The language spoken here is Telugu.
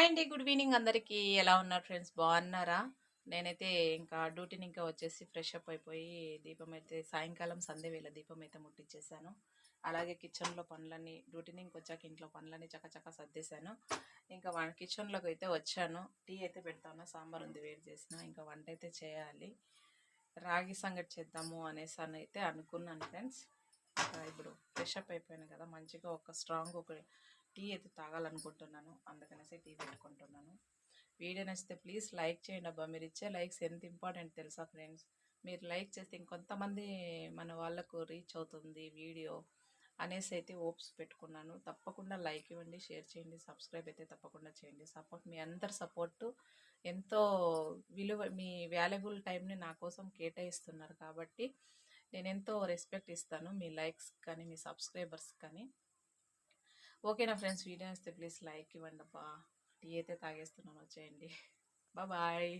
హాయ్ అండి. గుడ్ ఈవినింగ్ అందరికీ. ఎలా ఉన్నారు ఫ్రెండ్స్? బాగున్నారా? నేనైతే ఇంకా డ్యూటీని ఇంకా వచ్చేసి ఫ్రెష్ అప్ అయిపోయి దీపం అయితే సాయంకాలం సంధ్య వేళ దీపం అయితే ముట్టించేసాను అలాగే కిచెన్లో పనులన్నీ డ్యూటీని ఇంకొచ్చాక ఇంట్లో పనులన్నీ చక్కచక్క సర్దేశాను. ఇంకా వన్ కిచెన్లోకి అయితే వచ్చాను. టీ అయితే పెడతాను. సాంబార్ ఉంది వేడి చేసిన. ఇంకా వంట అయితే చేయాలి. రాగి సంగటి చేద్దాము అనేసి అని అయితే అనుకున్నాను ఫ్రెండ్స్. ఇప్పుడు ఫ్రెష్ అప్ అయిపోయాను కదా. మంచిగా ఒక స్ట్రాంగ్ ఒక టీ అయితే తాగాలనుకుంటున్నాను అందుకనేసి టీ పెట్టుకుంటున్నాను. వీడియో నచ్చితే ప్లీజ్ లైక్ చేయండి అబ్బా. మీరు ఇచ్చే లైక్స్ ఎంత ఇంపార్టెంట్ తెలుసా ఫ్రెండ్స్? మీరు లైక్ చేస్తే ఇంకొంతమంది మన వాళ్ళకు రీచ్ అవుతుంది వీడియో అనేసి అయితే ఓప్స్ పెట్టుకున్నాను. తప్పకుండా లైక్ ఇవ్వండి షేర్ చేయండి సబ్స్క్రైబ్ అయితే తప్పకుండా చేయండి. సపోర్ట్ మీ అందరి సపోర్టు ఎంతో విలువ మీ వాల్యుబుల్ టైంని నా కోసం కేటాయిస్తున్నారు కాబట్టి నేను ఎంతో రెస్పెక్ట్ ఇస్తాను మీ లైక్స్ కానీ మీ సబ్స్క్రైబర్స్ కానీ. ఓకేనా ఫ్రెండ్స్ వీడియో వస్తే ప్లీజ్ లైక్ ఇవ్వండి అబ్బా. టీ అయితే తాగేస్తున్నాను వచ్చేయండి. బాయ్.